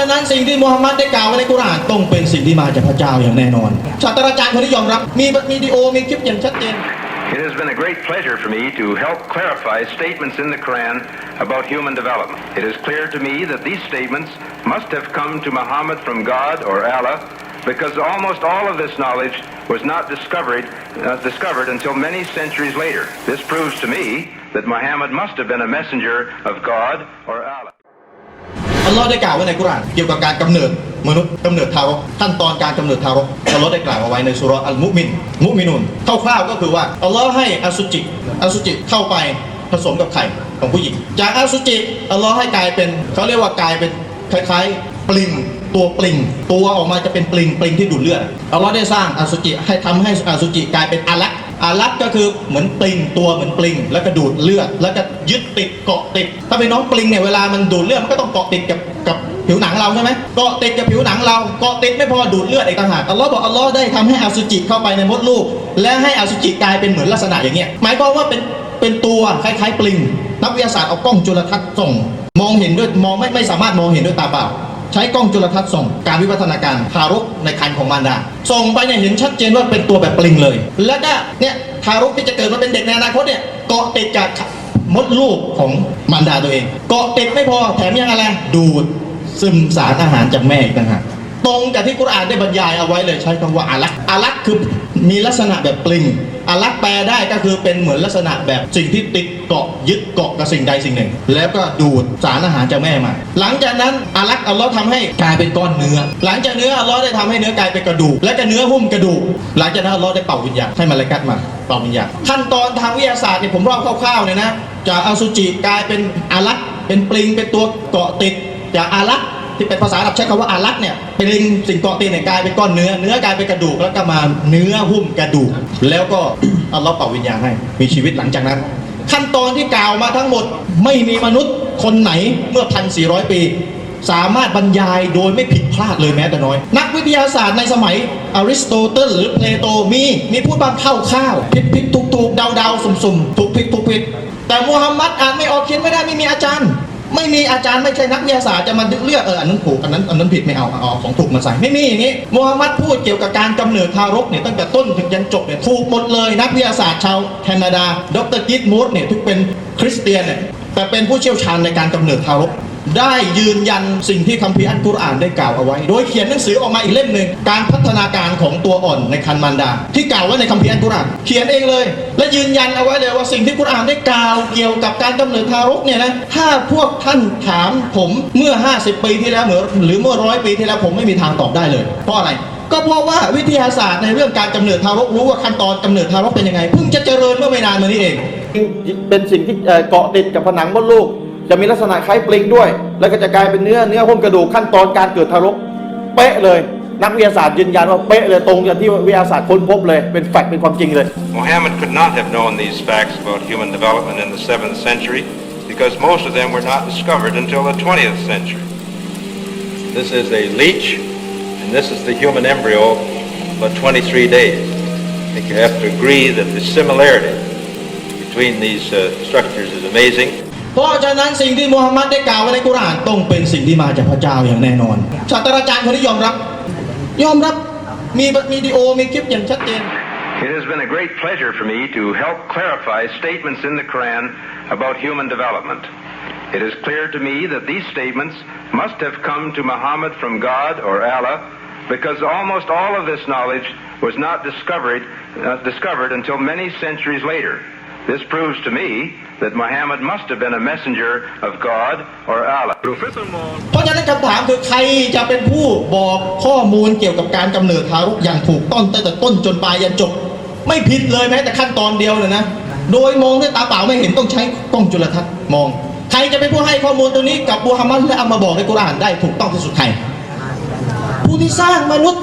ะนั้นสิ่งที่มูฮัมหมัดได้กล่าวไว้ในกุรอานต้องเป็นสิ่งที่มาจากพระเจ้าอย่างแน่นอนศาสตราจารย์คนที่ยอมรับ มีมีวิดีโอมีคลิปอย่างชัดเจน It has been a great pleasure for me to help clarify statements in the Quran about human development. It is clear to me that these statements must have come to Muhammad from God or Allah because almost all of this knowledge was not discovered, uh, discovered until many centuries later. This proves to me that Muhammad must have been a messenger of God or Allah. อัลลอฮ์ได้กล่าวไว้ในกุรอานเกี่ยวกับการกำเนิดมนุษย์กำเนิดทารกขั้นตอนการกำเนิดทารกอัลลอฮ์ได้กล่าวเอาไว้ในสุรอัลมุมิน มุมินุนคร่าวๆก็คือว่าอัลลอฮ์ให้อสุจิอสุจิเข้าไปผสมกับไข่ของผู้หญิง จากอสุจิอัลลอฮ์ให้กลายเป็นเขาเรียกว่ากลายเป็นคล้ายๆปลิง ตัวปลิง ตัวออกมาจะเป็นปลิงปลิงที่ดูดเลือดอัลลอฮ์ได้สร้างอสุจิให้ทำให้อสุจิกลายเป็นอาลักอาลักก็คือเหมือนปลิงตัวเหมือนปลิง แล้วก็ดูดเลือด แล้วก็ยึดติดเกาะติด ถ้าเป็นน้องปลิงเนี่ยเวลามันดูดเลือดมันก็ต้องเกาะติดกับกับผิวหนังเราใช่ไหมเกาะติดกับผิวหนังเราเกาะติดไม่พอดูดเลือดอีกต่างหากอัลลอฮ์บอกอัลลอฮ์ได้ทำให้อสุจิเข้าไปในมดลูก และให้อสุจิกลายเป็นเหมือนลักษณะอย่างเงี้ยหมายความว่าเป็นเป็นตัวคล้ายๆ ปลิง นักวิทยาศาสตร์เอากล้องจุลทรรศน์ส่งมองเห็นด้วยมองไม่ไม่สามารถมองเห็นด้วยตาเปล่า ใช้กล้องจุลทรรศน์ส่งการวิวัฒนาการทารกในครรภ์ของมารดาส่งไปเนี่ยเห็นชัดเจนว่าเป็นตัวแบบปลิงเลย แล้วก็เนี่ยทารกที่จะเกิดมาเป็นเด็กในอนาคตเนี่ยเกาะติดกับมดลูกของมารดาตัวเอง เกาะติดไม่พอแถมยังอะไรดูดซึมสารอาหารจากแม่อีกต่างหากตรงกับที่กุรอานได้บรรยายเอาไว้เลยใช้คำว่าอาลักอาลักคือมีลักษณะแบบปลิงอาลักแปลได้ก็คือเป็นเหมือนลักษณะแบบสิ่งที่ติด เกาะยึดเกาะกับสิ่งใดสิ่งหนึ่ง แล้วก็ดูดสารอาหารจากแม่มา หลังจากนั้นอาลักอัลลอฮ์ทำให้กลายเป็นก้อนเนื้อ หลังจากเนื้ออัลลอฮ์ได้ทำให้เนื้อกลายเป็นกระดูก และก็เนื้อหุ้มกระดูก หลังจากนั้นอัลลอฮ์ได้เป่าวิญญาณให้มาลากัดมาเป่าวิญญาณขั้นตอนทางวิทยาศาสตร์เนี่ยผมเล่าคร่าวๆเนี่ยนะจากอสุจิกลายเป็นอาลักเป็นปลิงเป็นตัวเกาะติดจากอาลักที่เป็นภาษาอาหรับใช้คำว่าอารักเนี่ยเป็นลิงสิ่งเกาะตีนเนี่ยกลายเป็นก้อนเนื้อ เนื้อกลายเป็นกระดูกแล้วก็มาเนื้อหุ้มกระดูก แล้วก็อัลลอฮ์เป่าวิญญาณให้มีชีวิตหลังจากนั้น ขั้นตอนที่กล่าวมาทั้งหมด ไม่มีมนุษย์คนไหนเมื่อพันสี่ปี สามารถบรรยายโดยไม่ผิดพลาดเลยแม้แต่น้อย นักวิทยาศาสตร์ในสมัยอริสโตเติลหรือเพลโตมีมีพูดบางเข้าข้าวผิดผิดถูกถูกเดาเดาสุ่มสุ่มถูกผิดถูกผิดแต่มูฮัมหมัดอ่านไม่ออกเขียนไม่ได้ไม่มีอาจารย์ ไม่มีอาจารย์ไม่ใช่นักวิทยาศาสตร์จะมาเลือกเอออันนั้นถูกอันนั้นอันนั้นผิดไม่เอาเอาของถูกมาใส่ไม่มีอย่างนี้มูฮัมหมัดพูดเกี่ยวกับการกำเนิดทารกเนี่ยตั้งแต่ต้นถึงยันจบเนี่ยถูกหมดเลยนักวิทยาศาสตร์ชาวแคนาดา ดรกิตมูดเนี่ยทุกเป็นคริสเตียนเนี่ยแต่เป็นผู้เชี่ยวชาญในการกำเนิดทารก ได้ยืนยันสิ่งที่คัมภีร์อัลกุรอานได้กล่าวเอาไว้ โดยเขียนหนังสือออกมาอีกเล่มหนึ่งการพัฒนาการของตัวอ่อนในคันมารดา ที่กล่าวไว้ในคัมภีร์อัลกุรอานเขียนเองเลย และยืนยันเอาไว้เลยว่าสิ่งที่กุรอานได้กล่าวเกี่ยวกับการกำเนิดทารกเนี่ยนะถ้าพวกท่านถามผมเมื่อ 50 ปีที่แล้วเหมือนหรือเมื่อร้อยปีที่แล้วผมไม่มีทางตอบได้เลย เพราะอะไรก็เพราะว่าวิทยาศาสตร์ในเรื่องการกำเนิดทารกรู้ว่าขั้นตอนกำเนิดทารกเป็นยังไงเพิ่งจะเจริญเมื่อไม่นานมานี้เอง เป็นสิ่งที่เอ่อเกาะติดกับผนังมดลูก จะมีลักษณะคล้ายปลิงด้วย แล้วก็จะกลายเป็นเนื้อเนื้อหุ้มกระดูกขั้นตอนการเกิดทารก เป๊ะเลย นักวิทยาศาสตร์ยืนยันว่าเป๊ะเลยตรงกับที่วิทยาศาสตร์ค้นพบเลยเป็นแฟกต์เป็นความจริงเลย Muhammad could not have known these facts about human development in the 7th century because most of them were not discovered until the 20th century. This is a leech, and this is the human embryo, about 23 days. I think you have to agree that the similarity between these uh, structures is amazing. เพราะฉะนั้นสิ่งที่มูฮัมหมัดได้กล่าวไว้ในกุรอานต้องเป็นสิ่งที่มาจากพระเจ้าอย่างแน่นอนศาสตราจารย์คนที่ยอมรับ ยอมรับมีมีวิดีโอมีคลิปอย่างชัดเจน It has been a great pleasure for me to help clarify statements in the Quran about human development. It is clear to me that these statements must have come to Muhammad from God or Allah because almost all of this knowledge was not discovered, uh, discovered until many centuries later. This proves to me that Muhammad must have been a messenger of God or Allah. Professor Moore เพราะฉะนั้นคำถามคือใครจะเป็นผู้บอกข้อมูลเกี่ยวกับการกำเนิดทารกอย่างถูกต้องตั้งแต่ต้นจนปลายยันจบ ไม่ผิดเลยแม้แต่ขั้นตอนเดียวเลยนะ โดยมองด้วยตาเปล่าไม่เห็นต้องใช้กล้องจุลทรรศน์มอง ใครจะเป็นผู้ให้ข้อมูลตัวนี้กับมูฮัมหมัดและเอามาบอกในกุรอานได้ถูกต้องที่สุดใครผู้ที่สร้างมนุษย์